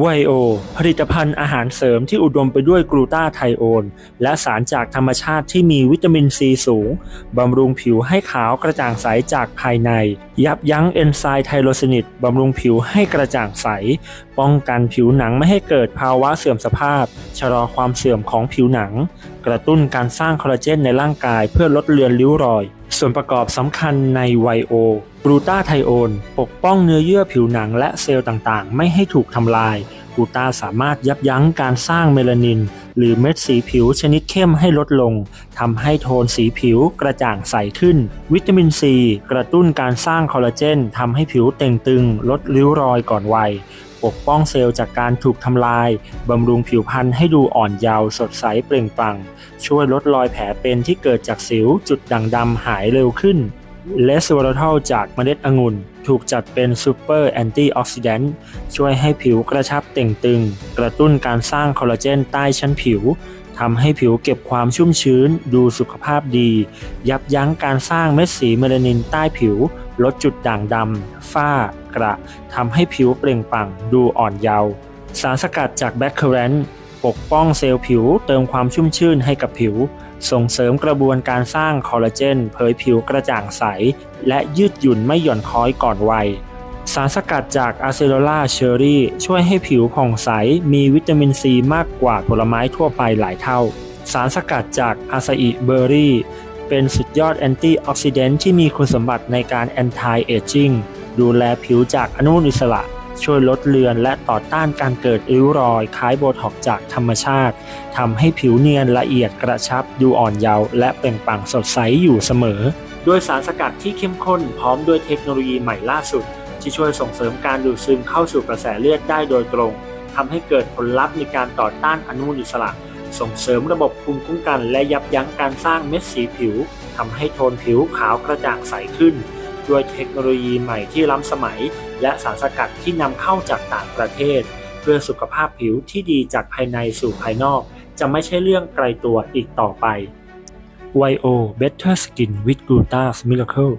ไวโอ ผลิตภัณฑ์อาหารเสริมที่อุดมไปด้วยกลูตาไทโอน และสารจากธรรมชาติที่มีวิตามินซีสูง บำรุงผิวให้ขาวกระจ่างใสจากภายใน ยับยั้งเอนไซม์ไทโรซินิดบำรุงผิวให้กระจ่างใส ป้องกันผิวหนังไม่ให้เกิดภาวะเสื่อมสภาพ ชะลอความเสื่อมของผิวหนัง กระตุ้นการสร้างคอลลาเจนในร่างกายเพื่อลดเลือนริ้วรอย ส่วนประกอบสำคัญในไวโอกลูตาไทโอนปกป้องเนื้อเยื่อผิวหนังและเซลล์ต่างๆ ไม่ให้ถูกทำลายกลูตาสามารถยับยั้งการสร้างเมลานิน หรือเม็ดสีผิวชนิดเข้มให้ลดลงทำให้โทนสีผิวกระจ่างใสขึ้น วิตามินซีกระตุ้นการสร้างคอลลาเจนทำให้ผิวเต่งตึง ลดริ้วรอยก่อนวัย ปกป้องเซลล์จากการถูกทำลาย บำรุงผิวพรรณให้ดูอ่อนเยาว์สดใสเปล่งปลั่ง ช่วยลดรอยแผลเป็นที่เกิดจากสิวจุดด่างดำหายเร็วขึ้นเลสวอร์ทัลจากเมล็ดองุ่น ถูกจัดเป็นซูเปอร์แอนตี้ออกซิแดนต์ช่วยให้ผิวกระชับเต่งตึง กระตุ้นการสร้างคอลลาเจนใต้ชั้นผิว ทำให้ผิวเก็บความชุ่มชื้น ดูสุขภาพดี ยับยั้งการสร้างเม็ดสีเมลานินใต้ผิว ลดจุดด่างดำฝ้ากระทำให้ผิวเปล่งปลั่ง ดูอ่อนเยาว์สารสกัดจากแบคเคอเรนปกป้องเซลล์ผิวเติมความชุ่มชื่นให้กับผิว ส่งเสริมกระบวนการสร้างคอลลาเจน เผยผิวกระจ่างใส และยืดหยุ่นไม่หย่อนคล้อยก่อนวัย สารสกัดจากอะเซโ l ล่าเชอรี่ ช่วยให้ผิวผ่องใส มีวิตามินซีมากกว่าผลไม้ทั่วไปหลายเท่า สารสกัดจากอาซาอิเบอร์รี่ เป็นสุดยอดแอนตี้ออกซิเดนต์ที่มีคุณสมบัติในการแอนตี้เอจจิ้งดูแลผิวจากอนุมูลอิสระ ช่วยลดเลือนและต่อต้านการเกิดริ้วรอยคล้ายโบท็อกจากธรรมชาติทำให้ผิวเนียนละเอียดกระชับ ดูอ่อนเยาว์และเปล่งปลั่งสดใสอยู่เสมอ ด้วยสารสกัดที่เข้มข้นพร้อมด้วยเทคโนโลยีใหม่ล่าสุด ที่ช่วยส่งเสริมการดูดซึมเข้าสู่กระแสเลือดได้โดยตรงทำให้เกิดผลลัพธ์ในการต่อต้านอนุมูลอิสระ ส่งเสริมระบบภูมิคุ้มกัน และยับยั้งการสร้างเม็ดสีผิวทำให้โทนผิวขาวกระจ่างใสขึ้น ด้วยเทคโนโลยีใหม่ที่ล้ำสมัย และสารสกัดที่นำเข้าจากต่างประเทศ เพื่อสุขภาพผิวที่ดีจากภายในสู่ภายนอก จะไม่ใช่เรื่องไกลตัวอีกต่อไป YO Better Skin with Glutas Miracle